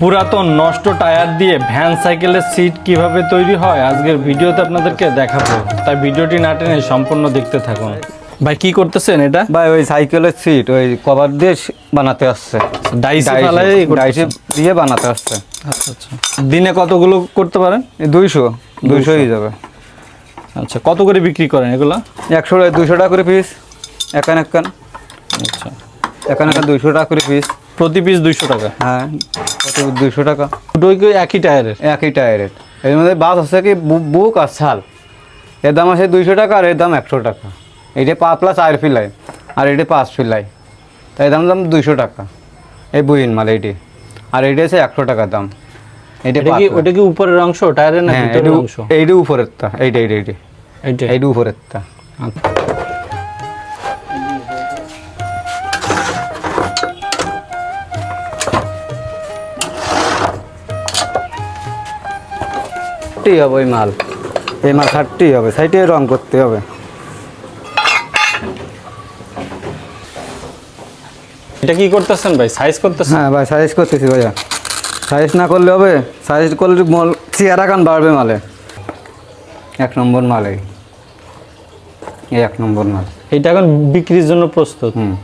পুরাতন নষ্ট টায়ার দিয়ে ভ্যান সাইকেলের সিট কীভাবে তৈরি হয় আজকের ভিডিওতে আপনাদেরকে দেখাবো। তাই ভিডিওটি না টেনে সম্পূর্ণ দেখতে থাকুন। ভাই কি করতেছেন এটা? ভাই ওই সাইকেলের সিট ওই কভার দিয়ে বানাতে আসছে। ডাইসে দিয়ে বানাতে আসছে। আচ্ছা আচ্ছা। দিনে কতগুলো করতে পারেন? দুইশো দুইশো। হয়ে যাবে। আচ্ছা কত করে বিক্রি করেন এগুলো? একশো দুইশো টাকা করে পিস একান একান। আচ্ছা। একান একান দুইশো টাকা করে পিস প্রতি পিস দুইশো টাকা। হ্যাঁ কত দুইশো টাকা। দুটোই কি একই টায়ারের একই টায়ারের এর। মধ্যে বাস আছে কি? বুক আর ছাল। এর দাম আছে দুইশো টাকা আর এর দাম একশো টাকা। এইটা পাতলা চার ফিলাই আর এটা পাঁচ ফিলাই তাই দাম দাম দুইশো টাকা। এই বুইন মাল এইটি। আর এইটা আছে একশো টাকা দাম। এটা কি। ওটা কি উপরের অংশ? টায়ারের না হ্যাঁ এইটা অংশ? এইটা উপরেরটা। এইটা এইটা এইটা। এইটা। এইটা উপরেরটা। আচ্ছা। ষাটটি হবে ওই মাল। এই মাল ষাটটি হবে সাইটে রং করতে হবে। এটা কি করতেছেন ভাই? সাইজ করতেছেন? হ্যাঁ ভাই সাইজ করতেছি ভাইয়া। সাইজ না করলে হবে সাইজ করলে মল চেয়ারা কান বাড়বে মালে। এক নম্বর মাল এই এই এক নম্বর মাল। এটা এখন বিক্রির জন্য প্রস্তুত? হুম।